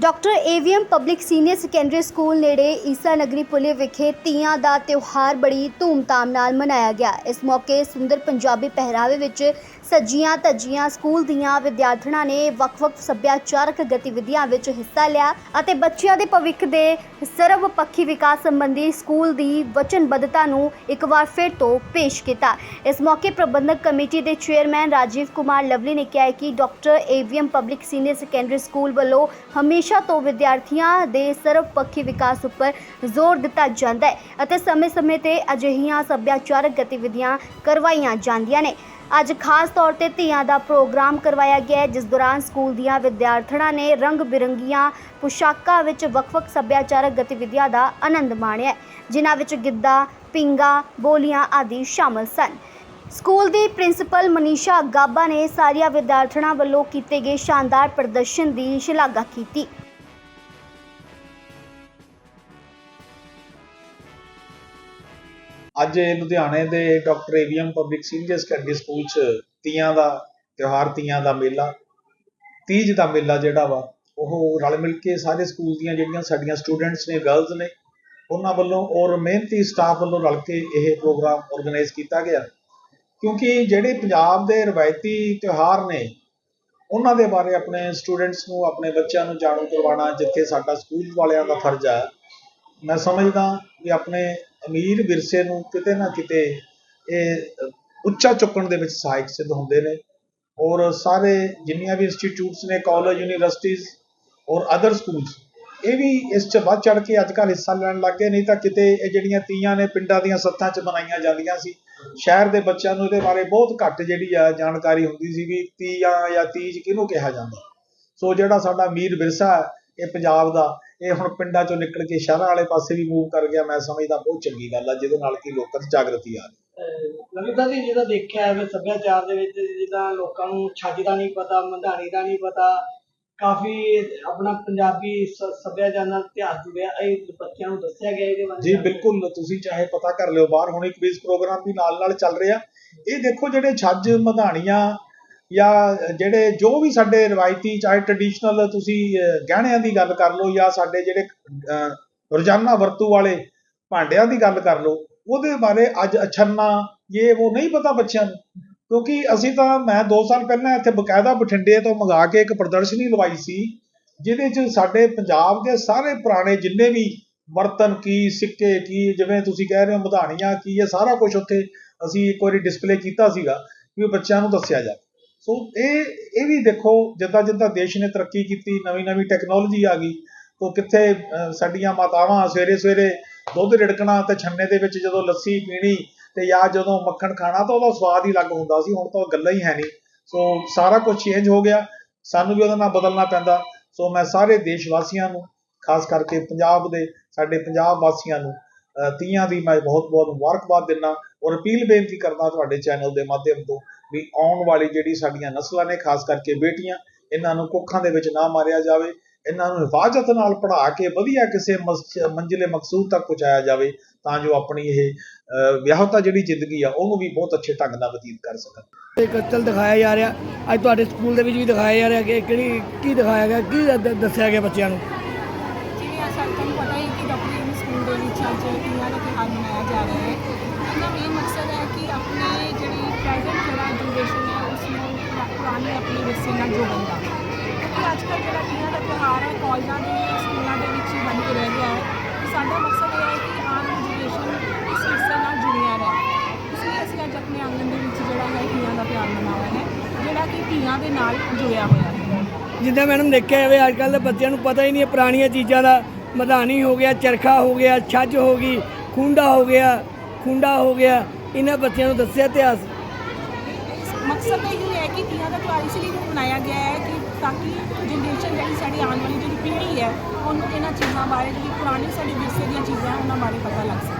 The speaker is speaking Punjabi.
Doctor A V M public senior secondary school ਨੇੜੇ ਈਸਾ ਨਗਰੀ ਪੁਲੇ ਵਿਖੇ ਤੀਆਂ ਦਾ ਤਿਉਹਾਰ ਬੜੀ ਧੂਮਧਾਮ ਨਾਲ ਮਨਾਇਆ ਗਿਆ। ਇਸ ਮੌਕੇ ਸੁੰਦਰ ਪੰਜਾਬੀ ਪਹਿਰਾਵੇ ਵਿੱਚ ਸੱਜੀਆਂ ਧੱਜੀਆਂ ਸਕੂਲ ਦੀਆਂ ਵਿਦਿਆਰਥਣਾਂ ਨੇ ਵੱਖ-ਵੱਖ ਸੱਭਿਆਚਾਰਕ ਗਤੀਵਿਧੀਆਂ ਵਿੱਚ ਹਿੱਸਾ ਲਿਆ ਅਤੇ ਬੱਚਿਆਂ ਦੇ ਭਵਿੱਖ ਦੇ ਸਰਵਪੱਖੀ ਵਿਕਾਸ ਸੰਬੰਧੀ ਸਕੂਲ ਦੀ ਵਚਨਬੱਧਤਾ ਨੂੰ ਇੱਕ ਵਾਰ ਫਿਰ ਤੋਂ ਪੇਸ਼ ਕੀਤਾ। ਇਸ ਮੌਕੇ ਪ੍ਰਬੰਧਕ ਕਮੇਟੀ ਦੇ ਚੇਅਰਮੈਨ ਰਾਜੀਵ ਕੁਮਾਰ ਲਵਲੀ ਨੇ ਕਿਹਾ ਕਿ doctor AVM public senior secondary school ਵੱਲੋਂ ਹਮੇਸ਼ਾ ਤੋਂ ਵਿਦਿਆਰਥੀਆਂ ਦੇ ਸਰਵ ਪੱਖੀ ਵਿਕਾਸ ਉੱਪਰ ਜ਼ੋਰ ਦਿੱਤਾ ਜਾਂਦਾ ਹੈ ਅਤੇ ਸਮੇਂ-ਸਮੇਂ ਤੇ ਅਜਿਹੀਆਂ ਸੱਭਿਆਚਾਰਕ ਗਤੀਵਿਧੀਆਂ ਕਰਵਾਈਆਂ ਜਾਂਦੀਆਂ ਨੇ। ਅੱਜ ਖਾਸ ਤੌਰ ਤੇ ਧੀਆਂ ਦਾ ਪ੍ਰੋਗਰਾਮ ਕਰਵਾਇਆ ਗਿਆ ਜਿਸ ਦੌਰਾਨ ਸਕੂਲ ਦੀਆਂ ਵਿਦਿਆਰਥਣਾਂ ਨੇ ਰੰਗ ਬਿਰੰਗੀਆਂ ਪੁਸ਼ਾਕਾਂ ਵਿੱਚ ਵੱਖ-ਵੱਖ ਸੱਭਿਆਚਾਰਕ ਗਤੀਵਿਧੀਆਂ ਦਾ ਆਨੰਦ ਮਾਣਿਆ ਜਿਨ੍ਹਾਂ ਵਿੱਚ ਗਿੱਧਾ, ਪਿੰਗਾ, ਬੋਲੀਆਂ ਆਦਿ ਸ਼ਾਮਲ ਸਨ। ਸਕੂਲ ਦੀ ਪ੍ਰਿੰਸੀਪਲ ਮਨੀਸ਼ਾ ਗਾਬਾ ਨੇ ਸਾਰੀਆਂ ਵਿਦਿਆਰਥਣਾਂ ਵੱਲੋਂ ਕੀਤੇ ਗਏ ਸ਼ਾਨਦਾਰ ਪ੍ਰਦਰਸ਼ਨ ਦੀ ਸ਼ਲਾਘਾ ਕੀਤੀ। ਅੱਜ ਇਹ ਲੁਧਿਆਣੇ ਦੇ doctor AVM public senior secondary school 'ਚ ਤੀਆਂ ਦਾ ਤਿਉਹਾਰ, ਤੀਆਂ ਦਾ ਮੇਲਾ, ਤੀਜ ਦਾ ਮੇਲਾ ਜਿਹੜਾ ਵਾ, ਉਹ ਰਲ ਮਿਲ ਕੇ ਸਾਰੇ ਸਕੂਲ ਦੀਆਂ ਜਿਹੜੀਆਂ ਸਾਡੀਆਂ ਸਟੂਡੈਂਟਸ ਨੇ, ਗਰਲਜ਼ ਨੇ, ਉਹਨਾਂ ਵੱਲੋਂ ਔਰ ਮਿਹਨਤੀ ਸਟਾਫ ਵੱਲੋਂ ਰਲ ਕੇ ਇਹ ਪ੍ਰੋਗਰਾਮ ਆਰਗੇਨਾਈਜ਼ ਕੀਤਾ ਗਿਆ। ਕਿਉਂਕਿ ਜਿਹੜੇ ਪੰਜਾਬ ਦੇ ਰਵਾਇਤੀ ਤਿਉਹਾਰ ਨੇ, ਉਹਨਾਂ ਦੇ ਬਾਰੇ ਆਪਣੇ ਸਟੂਡੈਂਟਸ ਨੂੰ, ਆਪਣੇ ਬੱਚਿਆਂ ਨੂੰ ਜਾਣੂ ਕਰਵਾਉਣਾ, ਜਿੱਥੇ ਸਾਡਾ ਸਕੂਲ ਵਾਲਿਆਂ ਦਾ ਫਰਜ਼ ਹੈ। ਮੈਂ ਸਮਝਦਾ ਵੀ ਆਪਣੇ ਅਮੀਰ ਵਿਰਸੇ ਨੂੰ ਕਿਤੇ ਨਾ ਕਿਤੇ ਇਹ ਉੱਚਾ ਚੁੱਕਣ ਦੇ ਵਿੱਚ ਸਹਾਇਕ ਸਿੱਧ ਹੁੰਦੇ ਨੇ। ਔਰ ਸਾਰੇ ਜਿੰਨੀਆਂ ਵੀ ਇੰਸਟੀਚਿਊਟਸ ਨੇ ਕਾਲਜ ਯੂਨੀਵਰਸਿਟੀਜ਼ ਔਰ ਅਦਰ ਸਕੂਲਸ ਇਹ ਵੀ ਇਸ 'ਚ ਵੱਧ ਚੜ ਕੇ ਅੱਜ ਕੱਲ੍ਹ ਹਿੱਸਾ ਲੈਣ ਲੱਗ ਗਏ। ਨਹੀਂ ਤਾਂ ਕਿਤੇ ਇਹ ਜਿਹੜੀਆਂ ਤੀਆਂ ਨੇ ਪਿੰਡਾਂ ਦੀਆਂ ਸੱਥਾਂ 'ਚ ਮਨਾਈਆਂ ਜਾਂਦੀਆਂ ਸੀ। ਸ਼ਹਿਰ ਦੇ ਬੱਚਿਆਂ ਨੂੰ ਇਹਦੇ ਬਾਰੇ ਬਹੁਤ ਘੱਟ ਜਿਹੜੀ ਆ ਜਾਣਕਾਰੀ ਹੁੰਦੀ ਸੀ ਵੀ ਤੀਆਂ ਜਾਂ ਤੀਜ ਕਿਹਨੂੰ ਕਿਹਾ ਜਾਂਦਾ। ਸੋ ਜਿਹੜਾ ਸਾਡਾ ਅਮੀਰ ਵਿਰਸਾ ਇਹ ਪੰਜਾਬ ਦਾ, ਇਹ ਹੁਣ ਪਿੰਡਾਂ ਚੋਂ ਨਿਕਲ ਕੇ ਸ਼ਹਿਰਾਂ ਵਾਲੇ ਪਾਸੇ ਵੀ ਮੂਵ ਕਰ ਗਿਆ, ਮੈਂ ਸਮਝਦਾ ਬਹੁਤ ਚੰਗੀ ਗੱਲ ਆ, ਜਿਹਦੇ ਨਾਲ ਕਿ ਲੋਕਾਂ 'ਚ ਜਾਗਰਤੀ ਆ ਰਹੀ। ਲਲਿਤਾ ਜੀ ਜਿਹਦਾ ਦੇਖਿਆ ਹੈ ਸੱਭਿਆਚਾਰ ਦੇ ਵਿੱਚ, ਜਿਹਦਾ ਲੋਕਾਂ ਨੂੰ ਛੱਜ ਦਾ ਨਹੀਂ ਪਤਾ, ਮੰਧਾਣੀ ਦਾ ਨਹੀਂ ਪਤਾ ਕਾਫੀ ਆਪਣਾ ਪੰਜਾਬੀ ਸ- ਸੱਭਿਆਚਾਰ ਨਾਲ ਇਤਿਹਾਸ ਜੁੜਿਆ ਇਹ ਬੱਚਿਆਂ ਨੂੰ ਦੱਸਿਆ ਗਿਆ ਇਹਦੇ ਬਾਰੇ ਜੀ ਬਿਲਕੁਲ ਤੁਸੀਂ ਚਾਹੇ ਪਤਾ ਕਰ ਲਿਓ ਬਾਹਰ ਹੁਣ ਇੱਕ ਕਵਿਜ਼ ਪ੍ਰੋਗਰਾਮ ਵੀ ਨਾਲ ਨਾਲ ਚੱਲ ਰਿਹਾ। ਇਹ ਦੇਖੋ ਜਿਹੜੇ ਛੱਜ ਮਧਾਣੀਆਂ ਜਾਂ ਜਿਹੜੇ ਜੋ ਵੀ ਸਾਡੇ ਰਵਾਇਤੀ ਚਾਹੇ ਟ੍ਰੈਡੀਸ਼ਨਲ ਤੁਸੀਂ ਅਹ, ਗਹਿਣਿਆਂ ਦੀ ਗੱਲ ਕਰ ਲਓ ਜਾਂ ਸਾਡੇ ਜਿਹੜੇ ਅਹ, ਰੋਜ਼ਾਨਾ ਵਰਤੋਂ ਵਾਲੇ ਭਾਂਡਿਆਂ ਦੀ ਗੱਲ ਕਰ ਲਓ ਉਹਦੇ ਬਾਰੇ ਅੱਜ ਅਛੰਨਾ ਇਹ ਉਹ ਨਹੀਂ ਪਤਾ ਬੱਚਿਆਂ ਨੂੰ। ਕਿਉਂਕਿ ਅਸੀਂ ਤਾਂ, ਮੈਂ 2 ਸਾਲ ਪਹਿਲਾਂ ਇੱਥੇ ਬਕਾਇਦਾ ਬਠਿੰਡੇ ਤੋਂ ਮੰਗਾ ਕੇ ਇੱਕ ਪ੍ਰਦਰਸ਼ਨੀ ਲਵਾਈ ਸੀ, ਜਿਹਦੇ 'ਚ ਸਾਡੇ ਪੰਜਾਬ ਦੇ ਸਾਰੇ ਪੁਰਾਣੇ ਜਿੰਨੇ ਵੀ ਬਰਤਨ ਕੀ, ਸਿੱਕੇ ਕੀ, ਜਿਵੇਂ ਤੁਸੀਂ ਕਹਿ ਰਹੇ ਹੋ ਮਧਾਣੀਆਂ ਕੀ, ਇਹ ਸਾਰਾ ਕੁਝ ਉੱਥੇ ਅਸੀਂ ਇੱਕ ਵਾਰੀ ਡਿਸਪਲੇ ਕੀਤਾ ਸੀਗਾ ਵੀ ਬੱਚਿਆਂ ਨੂੰ ਦੱਸਿਆ ਜਾਵੇ। ਸੋ ਇਹ ਇਹ ਵੀ ਦੇਖੋ, ਜਿੱਦਾਂ ਜਿੱਦਾਂ ਦੇਸ਼ ਨੇ ਤਰੱਕੀ ਕੀਤੀ, ਨਵੀਂ ਨਵੀਂ ਟੈਕਨੋਲੋਜੀ ਆ ਗਈ, ਤੋਂ ਕਿੱਥੇ ਸਾਡੀਆਂ ਮਾਤਾਵਾਂ ਸਵੇਰੇ ਸਵੇਰੇ ਦੁੱਧ ਰਿੜਕਣਾ ਤੇ ਛੰਨੇ ਦੇ ਵਿੱਚ ਜਦੋਂ ਲੱਸੀ ਪੀਣੀ ਤੇ ਜਾਂ ਜਦੋਂ ਮੱਖਣ ਖਾਣਾ ਤਾਂ ਉਹਦਾ ਸਵਾਦ ਹੀ ਅਲੱਗ ਹੁੰਦਾ ਸੀ, ਹੁਣ ਤਾਂ ਉਹ ਗੱਲਾਂ ਹੀ ਹੈ ਨਹੀਂ। ਸੋ ਸਾਰਾ ਕੁਝ ਚੇਂਜ ਹੋ ਗਿਆ। ਸਾਨੂੰ ਵੀ ਉਹਦੇ ਨਾਲ ਬਦਲਣਾ ਪੈਂਦਾ। ਸੋ ਮੈਂ ਸਾਰੇ ਦੇਸ਼ ਵਾਸੀਆਂ ਨੂੰ, ਖਾਸ ਕਰਕੇ ਪੰਜਾਬ ਦੇ, ਸਾਡੇ ਪੰਜਾਬ ਵਾਸੀਆਂ ਨੂੰ ਤੀਆਂ ਦੀ ਮੈਂ ਬਹੁਤ ਬਹੁਤ ਮੁਬਾਰਕਬਾਦ ਦਿੰਦਾ ਔਰ ਅਪੀਲ ਬੇਨਤੀ ਕਰਦਾ ਤੁਹਾਡੇ ਚੈਨਲ ਦੇ ਮਾਧਿਅਮ ਤੋਂ ਵੀ ਆਉਣ ਵਾਲੀ ਜਿਹੜੀ ਸਾਡੀਆਂ ਨਸਲਾਂ ਨੇ, ਖਾਸ ਕਰਕੇ ਬੇਟੀਆਂ, ਇਹਨਾਂ ਨੂੰ ਕੁੱਖਾਂ ਦੇ ਵਿੱਚ ਨਾ ਮਾਰਿਆ ਜਾਵੇ। ਇਹਨਾਂ ਨੂੰ ਹਿਫਾਜ਼ਤ ਨਾਲ ਪੜ੍ਹਾ ਕੇ ਵਧੀਆ ਕਿਸੇ ਮੰਜ਼ਿਲੇ ਮਕਸੂਦ ਤੱਕ ਪਹੁੰਚਾਇਆ ਜਾਵੇ ਤਾਂ ਜੋ ਆਪਣੀ ਇਹ ਵਿਆਹਤਾ ਜਿਹੜੀ ਜ਼ਿੰਦਗੀ ਆ ਉਹਨੂੰ ਵੀ ਬਹੁਤ ਅੱਛੇ ਢੰਗ ਨਾਲ ਬਤੀਤ ਕਰ ਸਕਣ। ਇੱਕ ਕਤਲ ਦਿਖਾਇਆ ਜਾ ਰਿਹਾ। ਅੱਜ ਤੁਹਾਡੇ ਸਕੂਲ ਦੇ ਵਿੱਚ ਵੀ ਦਿਖਾਇਆ ਜਾ ਰਿਹਾ ਕਿ ਕਿਹੜੀ ਕੀ ਦਿਖਾਇਆ ਗਿਆ ਕੀ ਦ- ਦੱਸਿਆ ਗਿਆ ਬੱਚਿਆਂ ਨੂੰ? ਜਿਵੇਂ ਅੱਜ ਸਾਨੂੰ ਤੁਹਾਨੂੰ ਪਤਾ ਹੀ ਕਿ ਡਾਕਟਰ ਯੂਨੀ ਸਕੂਲ ਦੇ ਵਿੱਚ ਅੱਜ ਤੀਆਂ ਦਾ ਤਿਉਹਾਰ ਮਨਾਇਆ ਜਾ ਰਿਹਾ ਹੈ। ਇਹਦਾ ਮੇਨ ਮਕਸਦ ਹੈ ਕਿ ਆਪਣੇ ਜਿਹੜੀ ਪ੍ਰੈਜ਼ੈਂਟ ਜਿਹੜਾ ਜਨਰੇਸ਼ਨ ਹੈ ਉਸ ਨੂੰ ਪੁਰਾ- ਪੁਰਾਣੇ ਆਪਣੇ ਵਿਰਸੇ ਨਾਲ ਜੋੜਨ ਦਾ। ਅੱਜ ਕੱਲ੍ਹ ਜਿਹੜਾ ਤੀਆਂ ਦਾ ਤਿਉਹਾਰ ਹੈ, ਕਾਲਜਾਂ ਦੇ, ਸਕੂਲਾਂ ਦੇ ਵਿੱਚ ਹੀ ਬਣ ਰਹਿ ਗਿਆ ਹੈ। ਤੇ ਸਾਡਾ ਮਕਸਦ ਇਹ ਹੈ ਕਿ ਆਉਣ ਵਾਲੀ ਇਸ ਵਿਰਸੇ ਨਾਲ ਜੁੜਿਆ ਰਹੇ। ਇਸ ਲਈ ਅਸੀਂ ਅੱਜ ਆਪਣੇ ਆਂਗਣ ਦੇ ਵਿੱਚ ਜਿਹੜਾ ਹੈ ਤੀਆਂ ਦਾ ਤਿਉਹਾਰ ਮਨਾਇਆ ਹੈ, ਜਿਹੜਾ ਕਿ ਧੀਆਂ ਦੇ ਨਾਲ ਜੁੜਿਆ ਹੋਇਆ ਹੈ। ਜਿੱਦਾਂ ਮੈਡਮ ਦੇਖਿਆ ਜਾਵੇ ਅੱਜ ਕੱਲ੍ਹ ਦੇ ਬੱਚਿਆਂ ਨੂੰ ਪਤਾ ਹੀ ਨਹੀਂ ਹੈ, ਪੁਰਾਣੀਆਂ ਚੀਜ਼ਾਂ ਦਾ ਮਧਾਨੀ ਹੋ ਗਿਆ, ਚਰਖਾ ਹੋ ਗਿਆ, ਛੱਜ ਹੋ ਗਈ, ਖੁੰਡਾ ਹੋ ਗਿਆ, ਖੁੰਡਾ ਹੋ ਗਿਆ। ਇਹਨਾਂ ਬੱਚਿਆਂ ਨੂੰ ਦੱਸਿਆ ਇਤਿਹਾਸ ਮਕਸਦ ਤਾਂ ਇਹ ਹੈ ਕਿ ਤੀਆਂ ਦਾ ਤਿਉਹਾਰ ਇਸ ਲਈ ਵੀ ਮਨਾਇਆ ਗਿਆ ਹੈ ਕਿ ਤਾਂ ਕਿ ਜਨਰੇਸ਼ਨ ਜਿਹੜੀ ਸਾਡੀ ਆਉਣ ਵਾਲੀ ਜਿਹੜੀ ਪੀੜ੍ਹੀ ਹੈ, ਉਹਨੂੰ ਇਹਨਾਂ ਚੀਜ਼ਾਂ ਬਾਰੇ ਜਿਹੜੀ ਪੁਰਾਣੀ ਸਾਡੇ ਵਿਰਸੇ ਦੀਆਂ ਚੀਜ਼ਾਂ, ਉਹਨਾਂ ਬਾਰੇ ਪਤਾ ਲੱਗ ਸਕੇ।